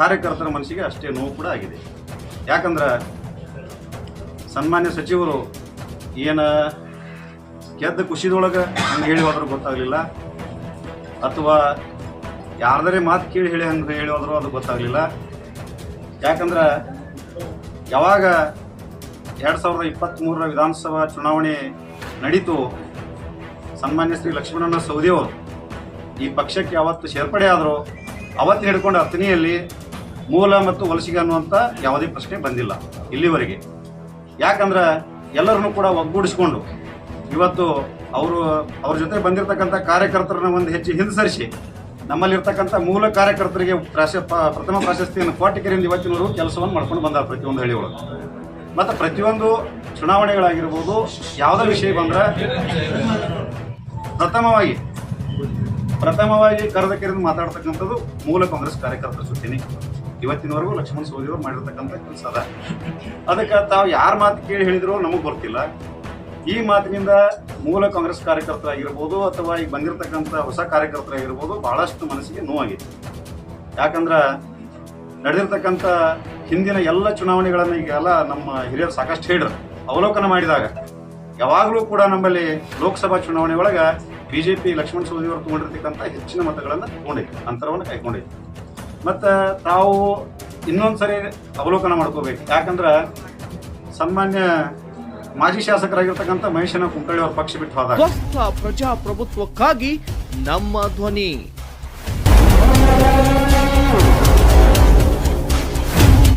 ಕಾರ್ಯಕರ್ತರ ಮನಸ್ಸಿಗೆ ಅಷ್ಟೇ ನೋವು ಕೂಡ ಆಗಿದೆ. ಯಾಕಂದ್ರೆ ಸನ್ಮಾನ್ಯ ಸಚಿವರು ಏನು ಗೆದ್ದ ಖುಷಿದೊಳಗೆ ಹಂಗೆ ಹೇಳಿ ಹೋದ್ರು ಗೊತ್ತಾಗಲಿಲ್ಲ. ಅಥವಾ ಯಾರ್ದರೆ ಮಾತು ಕೇಳಿ ಹೇಳಿ ಹಂಗೆ ಹೇಳಿ ಹೋದ್ರು ಅದು ಗೊತ್ತಾಗಲಿಲ್ಲ. ಯಾಕಂದ್ರೆ ಯಾವಾಗ ಎರಡು ಸಾವಿರದ ಇಪ್ಪತ್ತ್ಮೂರರ ವಿಧಾನಸಭಾ ಚುನಾವಣೆ ನಡೀತು, ಸನ್ಮಾನ್ಯ ಶ್ರೀ ಲಕ್ಷ್ಮಣನ ಸೌದಿಯವರು ಈ ಪಕ್ಷಕ್ಕೆ ಯಾವತ್ತು ಸೇರ್ಪಡೆ ಆದರೂ, ಅವತ್ತು ಹಿಡ್ಕೊಂಡು ಅತನಿಯಲ್ಲಿ ಮೂಲ ಮತ್ತು ವಲಸಿಗ ಅನ್ನುವಂಥ ಯಾವುದೇ ಪ್ರಶ್ನೆ ಬಂದಿಲ್ಲ ಇಲ್ಲಿವರೆಗೆ. ಯಾಕಂದ್ರೆ ಎಲ್ಲರನ್ನು ಕೂಡ ಒಗ್ಗೂಡಿಸ್ಕೊಂಡು ಇವತ್ತು ಅವರು ಅವ್ರ ಜೊತೆ ಬಂದಿರತಕ್ಕಂಥ ಕಾರ್ಯಕರ್ತರನ್ನ ಒಂದು ಹೆಚ್ಚು ಹಿಂದೆ ನಮ್ಮಲ್ಲಿರ್ತಕ್ಕಂಥ ಮೂಲ ಕಾರ್ಯಕರ್ತರಿಗೆ ಪ್ರಾಶ ಪ್ರಥಮ ಪ್ರಾಶಸ್ತಿಯನ್ನು ಕೋಟಿಕೆರೆಯಿಂದ ಇವತ್ತಿನವರು ಕೆಲಸವನ್ನು ಮಾಡ್ಕೊಂಡು ಬಂದ ಪ್ರತಿಯೊಂದು ಹಳ್ಳಿ ಒಳಗೆ ಮತ್ತು ಪ್ರತಿಯೊಂದು ಚುನಾವಣೆಗಳಾಗಿರ್ಬೋದು, ಯಾವುದೇ ವಿಷಯ ಬಂದ್ರೆ ಪ್ರಥಮವಾಗಿ ಪ್ರಥಮವಾಗಿ ಕರೆದ ಕರೆದು ಮಾತಾಡ್ತಕ್ಕಂಥದ್ದು ಮೂಲ ಕಾಂಗ್ರೆಸ್ ಕಾರ್ಯಕರ್ತರ ಜೊತೆನೆ ಇವತ್ತಿನವರೆಗೂ ಲಕ್ಷ್ಮಣ ಸೋದಿಯವರು ಮಾಡಿರ್ತಕ್ಕಂಥ ಕೆಲಸ ಅದ. ಅದಕ್ಕೆ ತಾವು ಯಾರ ಮಾತು ಕೇಳಿ ಹೇಳಿದ್ರು ನಮಗೆ ಗೊತ್ತಿಲ್ಲ. ಈ ಮಾತಿನಿಂದ ಮೂಲ ಕಾಂಗ್ರೆಸ್ ಕಾರ್ಯಕರ್ತರಾಗಿರ್ಬೋದು ಅಥವಾ ಈಗ ಬಂದಿರತಕ್ಕಂಥ ಹೊಸ ಕಾರ್ಯಕರ್ತರಾಗಿರ್ಬೋದು ಬಹಳಷ್ಟು ಮನಸ್ಸಿಗೆ ನೋವಾಗಿದೆ ಯಾಕಂದ್ರೆ ನಡೆದಿರ್ತಕ್ಕಂಥ ಹಿಂದಿನ ಎಲ್ಲ ಚುನಾವಣೆಗಳನ್ನು ಈಗೆಲ್ಲ ನಮ್ಮ ಹಿರಿಯರು ಸಾಕಷ್ಟು ಹೇಳಿದ್ರು. ಅವಲೋಕನ ಮಾಡಿದಾಗ ಯಾವಾಗಲೂ ಕೂಡ ನಮ್ಮಲ್ಲಿ ಲೋಕಸಭಾ ಚುನಾವಣೆ ಒಳಗ ಬಿಜೆಪಿ ಲಕ್ಷ್ಮಣ ಸವದಿಯವರು ತಗೊಂಡಿರ್ತಕ್ಕಂಥ ಹೆಚ್ಚಿನ ಮತಗಳನ್ನು ತಗೊಂಡಿತ್ತು ಅಂತರವನ್ನು ಕೈಗೊಂಡೈತಿ ಮತ್ತು ತಾವು ಇನ್ನೊಂದು ಸರಿ ಅವಲೋಕನ ಮಾಡ್ಕೋಬೇಕು. ಯಾಕಂದ್ರೆ ಸಾಮಾನ್ಯ ಮಾಜಿ ಶಾಸಕರಾಗಿರ್ತಕ್ಕಂಥ ಮಹೇಶನ ಕುಂಕಳ್ಳಿ ಅವ್ರ ಪಕ್ಷ ಬಿಟ್ಟು ಹೋದಾಗ. ಪ್ರಜಾಪ್ರಭುತ್ವಕ್ಕಾಗಿ ನಮ್ಮ ಧ್ವನಿ.